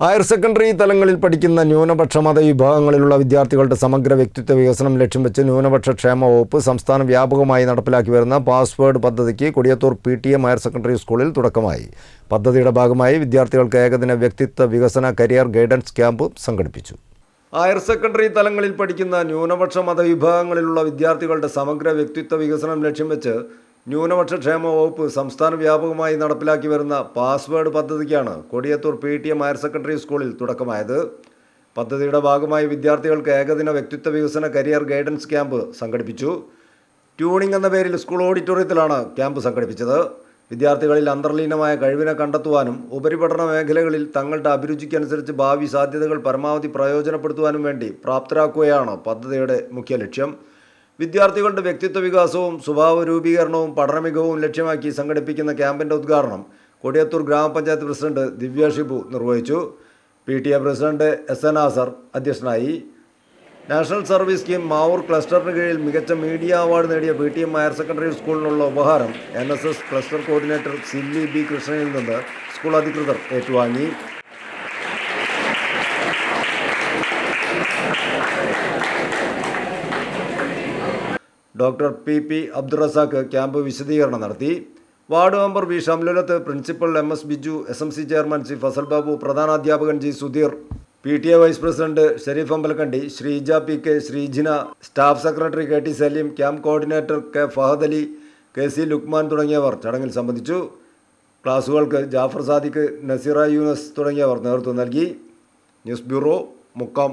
Higher secondary തലങ്ങളിൽ പഠിക്കുന്ന ന്യൂനപക്ഷ മത വിഭാഗങ്ങളിലുള്ള വിദ്യാർത്ഥികളുടെ സമഗ്ര വ്യക്തിത്വ വികസനം ലക്ഷ്യം വെച്ച് ന്യൂനപക്ഷ ക്ഷേമ വകുപ്പ് സംസ്ഥാനം വ്യാപകമായി നടപ്പിലാക്കി വരുന്ന പാസ്വേഡ് പദ്ധതിക്ക് Kodiyathur P T M higher secondary സ്കൂളിൽ തുടക്കമായി. പദ്ധതിയുടെ ഭാഗമായി വിദ്യാർത്ഥികൾക്ക് ഏകദിന വ്യക്തിത്വ വികസന കരിയർ ഗൈഡൻസ് ക്യാമ്പ് സംഘടിപ്പിച്ചു. ഹയർ സെക്കൻഡറി തലങ്ങളിൽ പഠിക്കുന്ന ന്യൂനപക്ഷ മതവിഭാഗങ്ങളിലുള്ള വിദ്യാർത്ഥികളുടെ സമഗ്ര വ്യക്തിത്വ വികസനം ലക്ഷ്യം വെച്ച് ന്യൂനപക്ഷ ക്ഷേമ വകുപ്പ് സംസ്ഥാന വ്യാപകമായി നടപ്പിലാക്കി വരുന്ന password പദ്ധതിക്കാണ് Kodiyathur P T M higher secondary സ്കൂളിൽ തുടക്കമായത്. പദ്ധതിയുടെ ഭാഗമായി വിദ്യാർത്ഥികൾക്ക് ഏകദിന വ്യക്തിത്വ വികസന കരിയർ ഗൈഡൻസ് ക്യാമ്പ് സംഘടിപ്പിച്ചു. ട്യൂണിംഗ് എന്ന പേരിൽ സ്കൂൾ ഓഡിറ്റോറിയത്തിലാണ് ക്യാമ്പ് സംഘടിപ്പിച്ചത്. വിദ്യാർത്ഥികളിൽ അന്തർലീനമായ കഴിവിനെ കണ്ടെത്തുവാനും ഉപരിപഠന മേഖലകളിൽ തങ്ങളുടെ അഭിരുചിക്കനുസരിച്ച് ഭാവി സാധ്യതകൾ പരമാവധി പ്രയോജനപ്പെടുത്തുവാനും വേണ്ടി പ്രാപ്തരാക്കുകയാണ് പദ്ധതിയുടെ മുഖ്യ ലക്ഷ്യം. വിദ്യാർത്ഥികളുടെ വ്യക്തിത്വ വികാസവും സ്വഭാവ രൂപീകരണവും പഠന മികവും ലക്ഷ്യമാക്കി സംഘടിപ്പിക്കുന്ന ക്യാമ്പിന്റെ ഉദ്ഘാടനം കൊടിയത്തൂർ ഗ്രാമപഞ്ചായത്ത് പ്രസിഡന്റ് ദിവ്യ ഷിബു നിർവഹിച്ചു. P T A president S N Azar അധ്യക്ഷനായി. നാഷണൽ സർവീസ് സ്കീം മാവൂർ ക്ലസ്റ്ററിന് കീഴിൽ മികച്ച മീഡിയ അവാർഡ് നേടിയ P T M higher secondary സ്കൂളിനുള്ള ഉപഹാരം N S S cluster coordinator Silli B കൃഷ്ണനിൽ നിന്ന് സ്കൂൾ അധികൃതർ ഏറ്റുവാങ്ങി. Doctor P P Abdurazak camp വിശദീകരണം നടത്തി. Ward member V Shamlulath principal M S Biju S M C chairman C Fasal Babu പ്രധാനാധ്യാപകൻ G Sudheer P T A vice president Sherif Ambalakandi Sreeja P K Sreejina staff secretary K T Saleem camp coordinator K Fahad Ali K C Lukman തുടങ്ങിയവർ ചടങ്ങിൽ സംബന്ധിച്ചു. ക്ലാസുകൾക്ക് ജാഫർ സാദിഖ് നസീറ യൂനസ് തുടങ്ങിയവർ നേതൃത്വം നൽകി. News bureau Mukkam.